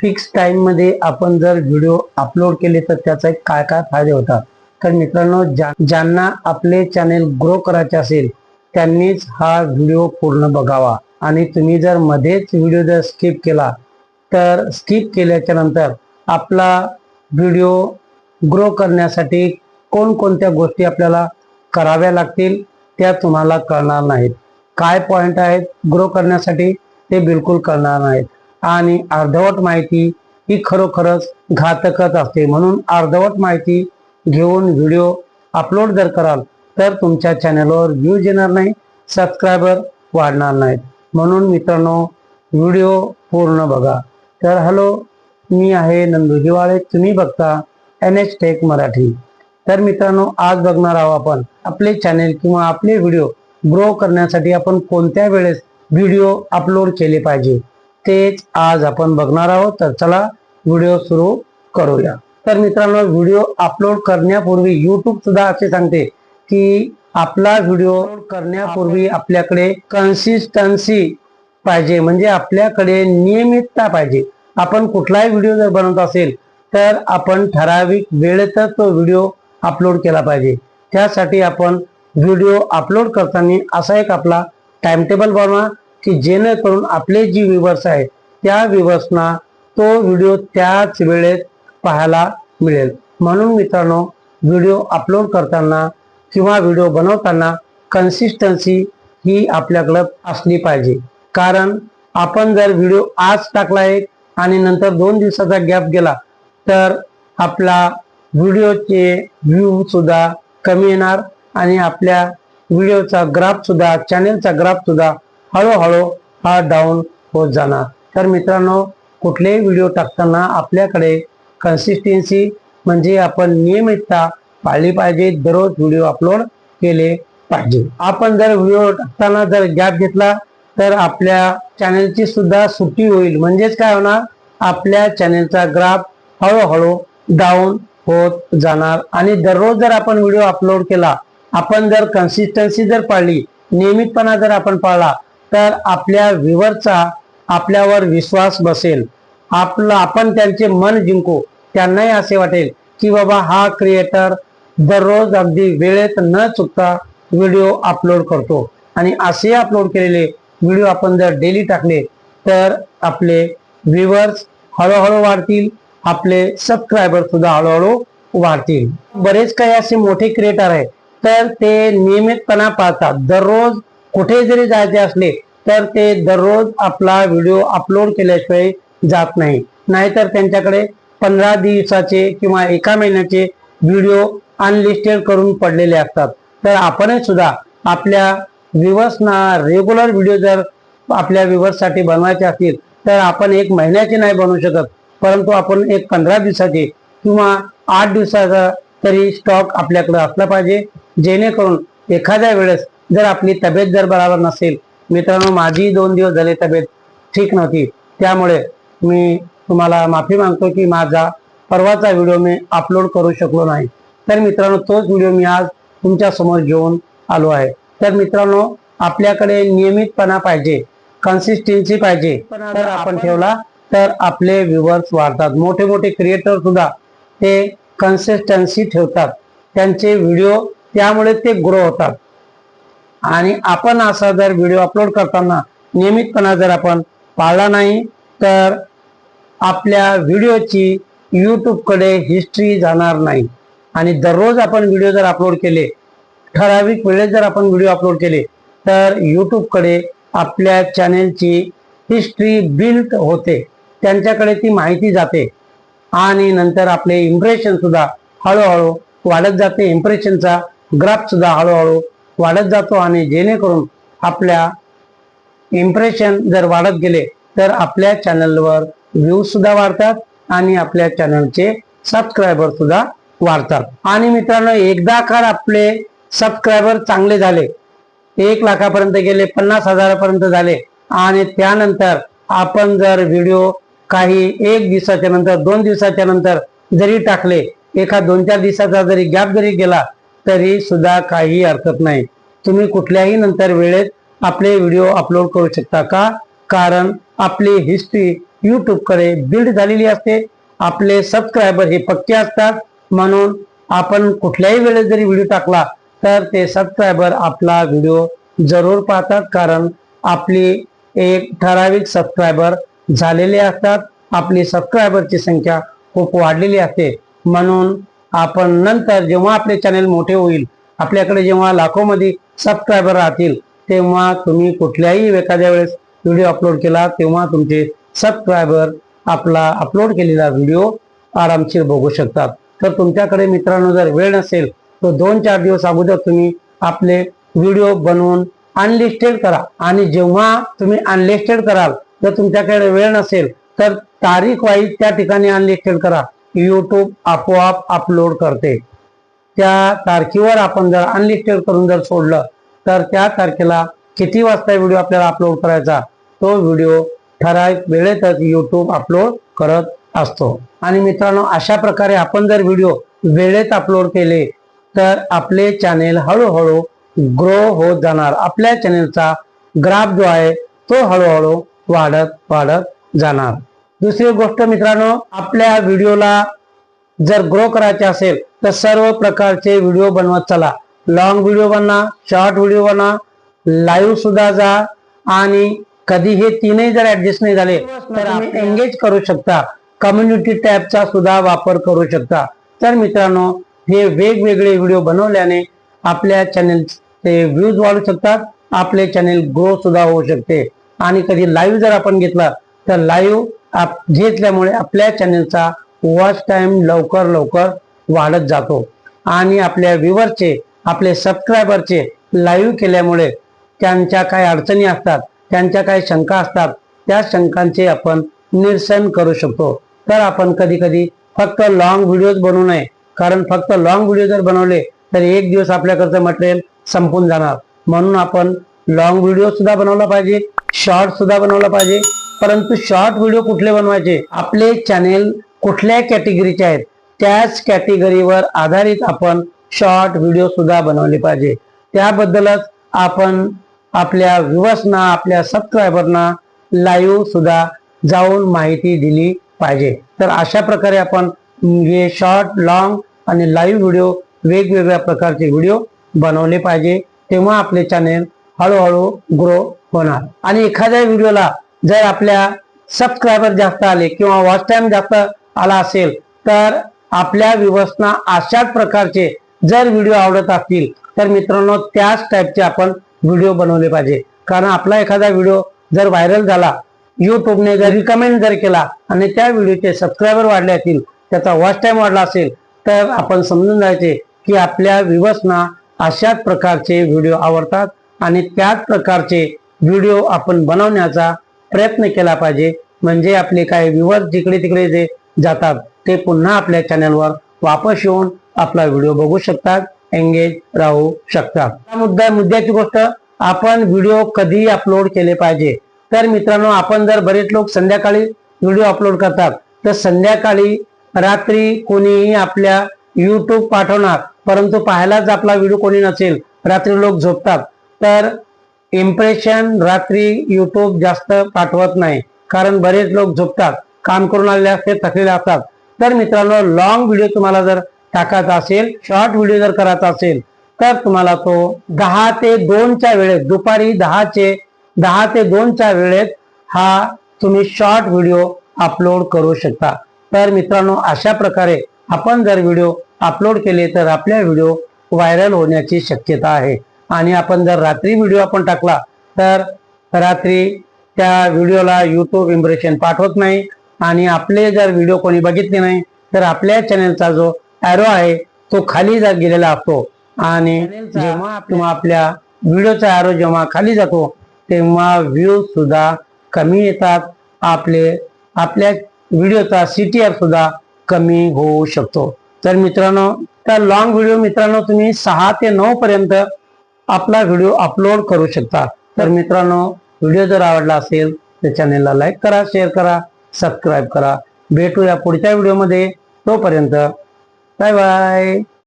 Fix टाइममध्ये आपण जर व्हिडिओ अपलोड केले तर त्याचा एक काय काय फायदे होतात. तर मित्रांनो ज्या- ज्यांना आपले चॅनेल ग्रो करायचे असेल त्यांनीच हा व्हिडिओ पूर्ण बघावा. आणि तुम्ही जर मध्येच व्हिडिओ जर स्किप केला तर स्किप केल्याच्यानंतर आपला व्हिडिओ ग्रो करण्यासाठी कोणकोणत्या गोष्टी आपल्याला कराव्या लागतील त्या तुम्हाला कळणार नाहीत. काय पॉईंट आहेत ग्रो करण्यासाठी ते बिलकुल कळणार नाहीत. आणि अर्धवट माहिती ही खरोखरच घातकच असते. म्हणून अर्धवट माहिती घेऊन व्हिडिओ अपलोड जर कराल तर तुमच्या चॅनलवर व्ह्यूज येणार नाही सबस्क्रायबर वाढणार नाहीत. म्हणून मित्रांनो व्हिडिओ पूर्ण बघा. तर हॅलो मी आहे नंदू जिवाळे तुम्ही बघता एन एच टेक मराठी. तर मित्रांनो आज बघणार आहोत आपण आपले चॅनेल किंवा आपले व्हिडिओ ग्रो करण्यासाठी आपण कोणत्या वेळेस व्हिडिओ अपलोड केले पाहिजे? तेच आज आपण बघणार आहोत. तर चला व्हिडिओ सुरू करूया. तर मित्रांनो व्हिडिओ अपलोड करण्यापूर्वी युट्यूब सुद्धा असे सांगते की आपला व्हिडिओ करण्यापूर्वी आपल्याकडे कन्सिस्टन्सी पाहिजे. म्हणजे आपल्याकडे नियमितता पाहिजे. आपण कुठलाही व्हिडिओ जर बनवत असेल तर आपण ठराविक वेळेतच तो व्हिडिओ अपलोड केला पाहिजे. त्यासाठी आपण व्हिडिओ अपलोड करताना असा एक आपला टाइम टेबल बनवा. की जेणेकरून आपले जी व्ह्युअर्स आहेत त्या व्ह्युअर्सना तो व्हिडिओ त्याच वेळेत पाहायला मिळेल. म्हणून मित्रांनो व्हिडिओ अपलोड करताना किंवा व्हिडिओ बनवताना कन्सिस्टन्सी ही आपल्याकडं असली पाहिजे. कारण आपण जर व्हिडिओ आज टाकला एक आणि नंतर दोन दिवसाचा गॅप गेला तर आपला व्हिडिओचे व्ह्यू सुद्धा कमी येणार आणि आपल्या व्हिडिओचा ग्राफसुद्धा चॅनलचा चॅनेलचा हळूहळू हा डाऊन होत जाणार. तर मित्रांनो कुठलेही व्हिडिओ टाकताना आपल्याकडे कन्सिस्टन्सी म्हणजे आपण नियमितता पाळली पाहिजे दररोज व्हिडिओ अपलोड केले पाहिजे. आपण जर व्हिडिओ टाकताना जर गॅप घेतला तर आपल्या चॅनेलची सुद्धा सुट्टी होईल. म्हणजेच काय होणार? आपल्या चॅनेलचा ग्राफ हळूहळू डाऊन होत जाणार. आणि दररोज जर आपण व्हिडिओ अपलोड केला आपण जर कन्सिस्टन्सी जर पाळली नियमितपणा जर आपण पाळला तर आपल्या व्ह्युअरचा आपल्यावर विश्वास बसेल. आपला आपण त्यांचे मन जिंकू. त्यांनाही असे वाटेल की बाबा हा क्रिएटर दररोज अगदी वेळेत न चुकता व्हिडिओ अपलोड करतो. आणि असे अपलोड केलेले व्हिडिओ आपण जर डेली टाकले तर आपले व्ह्युअर्स हळूहळू वाढतील. आपले सबस्क्रायबर सुद्धा हळूहळू वाढतील. बरेच काही असे मोठे क्रिएटर आहेत. तर ते नियमितपणा पाळतात. दररोज कुठे जरी जायचे असले तर ते दररोज आपला व्हिडिओ अपलोड केल्याशिवाय जात नाही. नाहीतर त्यांच्याकडे पंधरा दिवसाचे किंवा एका महिन्याचे व्हिडिओ अनलिस्टेड करून पडलेले असतात. तर आपणही सुद्धा आपल्या व्ह्युअर्सना रेग्युलर व्हिडिओ जर आपल्या व्ह्युअर्ससाठी बनवायचे असतील तर आपण एक महिन्याचे नाही बनवू शकत. परंतु आपण एक पंधरा दिवसाचे किंवा आठ दिवसाचा तरी स्टॉक आपल्याकडे असला पाहिजे जेणेकरून एखाद्या वेळेस जर आपली तब्येत जर बरोबर नसेल मित्रांनो माझी दोन दिवस झाले तब्येत ठीक नव्हती. त्यामुळे मी तुम्हाला माफी मागतो की माझा परवाचा व्हिडिओ मी अपलोड करू शकलो नाही. तर मित्रांनो तोच व्हिडिओ मी आज तुमच्यासमोर घेऊन आलो आहे. तर मित्रांनो आपल्याकडे नियमितपणा पाहिजे कन्सिस्टन्सी पाहिजे. तर आपण ठेवला तर आपले व्ह्युअर्स वाढतात. मोठे मोठे क्रिएटर सुद्धा ते कन्सिस्टन्सी ठेवतात. त्यांचे व्हिडिओ त्यामुळे ते ग्रो होतात. आणि आपण असा जर व्हिडिओ अपलोड करताना नियमितपणा जर आपण पाळला नाही तर आपल्या व्हिडिओची यूट्यूबकडे हिस्ट्री जाणार नाही. आणि दररोज आपण व्हिडिओ जर अपलोड केले ठराविक वेळेत जर आपण व्हिडिओ अपलोड केले तर यूट्यूबकडे आपल्या चॅनेलची हिस्ट्री बिल्ड होते. त्यांच्याकडे ती माहिती जाते. आणि नंतर आपले इम्प्रेशन सुद्धा हळूहळू वाढत जाते. इम्प्रेशनचा ग्राफ सुद्धा हळूहळू वाढत जातो आणि जेणेकरून आपल्या इम्प्रेशन जर वाढत गेले तर आपल्या चॅनलवर व्ह्यू सुद्धा वाढतात आणि आपल्या चॅनलचे सबस्क्रायबर सुद्धा वाढतात. आणि मित्रांनो एकदा का आपले सबस्क्रायबर चांगले झाले एक लाखापर्यंत गेले पन्नास हजारापर्यंत झाले आणि त्यानंतर आपण जर व्हिडिओ काही एक दिवसाच्या नंतर दोन दिवसाच्या नंतर जरी टाकले एका दोन चार दिवसाचा जरी गॅप जरी गेला तरी सुद्धा काही हरकत नाही. तुम्ही कुठल्याही नंतर वेळेत आपले व्हिडिओ अपलोड करू शकता का? कारण आपली हिस्ट्री युट्यूबकडे बिल्ड झालेली असते. आपले सबस्क्रायबर हे पक्के असतात. म्हणून आपण कुठल्याही वेळेस जरी व्हिडिओ टाकला तर ते सबस्क्रायबर आपला व्हिडिओ जरूर पाहतात. कारण आपली एक ठराविक सबस्क्रायबर झालेले असतात. आपली सबस्क्रायबरची संख्या खूप वाढलेली असते. म्हणून आपण नंतर जेव्हा आपले चॅनल मोठे होईल आपल्याकडे जेव्हा लाखोमध्ये सबस्क्रायबर राहतील तेव्हा तुम्ही कुठल्याही एखाद्या वेळेस व्हिडिओ अपलोड केला तेव्हा तुमचे सबस्क्रायबर आपला अपलोड केलेला व्हिडिओ आरामशीर बघू शकतात. तर तुमच्याकडे मित्रांनो जर वेळ नसेल तर दोन चार दिवस अगोदर तुम्ही आपले व्हिडिओ बनवून अनलिस्टेड करा. आणि जेव्हा तुम्ही अनलिस्टेड कराल जर तुमच्याकडे वेळ नसेल तर तारीख वाईज त्या ठिकाणी अनलिस्टेड करा. यूट्यूब आपोआप अपलोड करते. त्या तारखेवर आपण जर अनलिस्टेड करून जर सोडलं तर त्या तारखेला किती वाजता व्हिडिओ आपल्याला अपलोड करायचा तो व्हिडिओ ठराविक वेळेतच यूट्यूब अपलोड करत असतो. आणि मित्रांनो अशा प्रकारे आपण जर व्हिडिओ वेळेत अपलोड केले तर आपले चॅनेल हळूहळू ग्रो होत जाणार. आपल्या चॅनेलचा ग्राफ जो आहे तो हळूहळू वाढत वाढत जाणार. दुसरी गोष्ट मित्रांनो आपल्या व्हिडिओला जर ग्रो करायचे असेल तर सर्व प्रकारचे व्हिडिओ बनवत चला. लॉंग व्हिडिओ बनवा शॉर्ट व्हिडिओ बनवा लाईव्ह सुद्धा जा आणि कधी हे तीनही जर ऍडजस्ट नाही झाले तर आपण एंगेज करू शकता. कम्युनिटी टॅबचा सुद्धा वापर करू शकता. तर मित्रांनो हे वेगवेगळे व्हिडिओ बनवल्याने आपल्या चॅनेलचे व्ह्यूज वाढू शकतात आपले चॅनेल ग्रो सुद्धा होऊ शकते. आणि कधी लाईव्ह जर आपण घेतला तर लाईव्ह आप घेतल्यामुळे आपल्या चॅनलचा वॉच टाइम लवकर लवकर वाढत जातो. आणि आपल्या व्ह्युअरचे आपले सबस्क्रायबरचे लाईव्ह केल्यामुळे त्यांच्या काही अडचणी असतात त्यांच्या काही शंका असतात त्या शंकांचे आपण निरसन करू शकतो. तर आपण कधी कधी फक्त लॉंग व्हिडिओज बनवू नये. कारण फक्त लॉंग व्हिडिओ जर बनवले तर एक दिवस आपल्याकडचं मटेरियल संपून जाणार. म्हणून आपण लॉंग व्हिडिओ सुद्धा बनवला पाहिजे शॉर्ट सुद्धा बनवला पाहिजे परंतु शॉर्ट व्हिडिओ कुठले बनवायचे? आपले चॅनेल कुठल्या कॅटेगरीचे आहेत? त्याच कॅटेगरीवर आधारित आपण शॉर्ट व्हिडिओ सुद्धा बनवले पाहिजे. त्याबद्दलच आपण आपल्या व्ह्युअर्सना आपल्या सबस्क्रायबरना लाईव्ह सुद्धा जाऊन माहिती दिली पाहिजे. तर अशा प्रकारे आपण हे शॉर्ट लॉंग आणि लाईव्ह व्हिडिओ वेगवेगळ्या प्रकारचे व्हिडिओ बनवले पाहिजे. तेव्हा आपले चॅनेल हळूहळू ग्रो होणार. आणि एखाद्या व्हिडिओला जर आपल्या सबस्क्रायबर जास्त आले किंवा वॉच टाइम जास्त आला असेल तर आपल्या विवसना अशाच प्रकारचे जर व्हिडिओ आवडत असतील तर मित्रांनो त्याच टाईपचे आपण व्हिडिओ बनवले पाहिजे. कारण आपला एखादा व्हिडिओ जर व्हायरल झाला युट्यूबने जर रिकमेंड जर केला आणि त्या व्हिडिओचे सबस्क्रायबर वाढले असतील त्याचा वॉच टाईम वाढला असेल तर आपण समजून जायचे की आपल्या व्ह्युअर्सना अशाच प्रकारचे व्हिडिओ आवडतात आणि त्याच प्रकारचे व्हिडिओ आपण बनवण्याचा प्रयत्न केला पाहिजे. म्हणजे आपले काही व्ह्युअर्स जिकडे तिकडे जे जातात ते पुन्हा आपल्या चॅनलवर वापस येऊन आपला व्हिडिओ बघू शकतात एंगेज राहू शकतात. मुद्दा मुद्द्याची गोष्ट आपण व्हिडिओ कधी अपलोड केले पाहिजे. तर मित्रांनो आपण जर बरेच लोक संध्याकाळी व्हिडिओ अपलोड करतात तर संध्याकाळी रात्री कोणीही आपल्या युट्यूब पाठवणार परंतु पाहायलाच आपला व्हिडिओ कोणी नसेल रात्री लोक झोपतात. तर इम्प्रेशन रात्री युट्यूब जास्त पाठवत नाही. कारण बरेच लोक झोपतात काम करून आलेले असते थकलेले असतात. तर मित्रांनो लॉंग व्हिडिओ तुम्हाला जर टाकायचा असेल शॉर्ट व्हिडिओ जर करायचा असेल तर तुम्हाला तो दहा ते दोनच्या वेळेत दुपारी दहाचे दहा ते दोनच्या वेळेत हा तुम्ही शॉर्ट व्हिडिओ अपलोड करू शकता. तर मित्रांनो अशा प्रकारे आपण जर व्हिडिओ अपलोड केले तर आपल्या व्हिडिओ व्हायरल होण्याची शक्यता आहे. आणि आपण जर रात्री व्हिडिओ आपण टाकला तर रात्री त्या व्हिडिओला युट्यूब इम्प्रेशन पाठवत नाही. आणि आपले जर व्हिडिओ कोणी बघितले नाही तर आपल्या चॅनेलचा जो ॲरो आहे तो खाली जा गेलेला असतो. आणि जेव्हा किंवा आपल्या व्हिडिओचा ॲरो जेव्हा खाली जातो तेव्हा व्ह्यूज सुद्धा कमी येतात. आपले आपल्या व्हिडिओचा सीटीआर सुद्धा कमी होऊ शकतो. तर मित्रांनो तर लॉंग व्हिडिओ मित्रांनो तुम्ही सहा ते नऊ पर्यंत आपला व्हिडिओ अपलोड करू शकता. तर मित्रांनो व्हिडिओ जर आवडला असेल तर चॅनेलला लाईक करा शेअर करा सबस्क्राईब करा. भेटूया पुढच्या व्हिडिओमध्ये. तोपर्यंत बाय बाय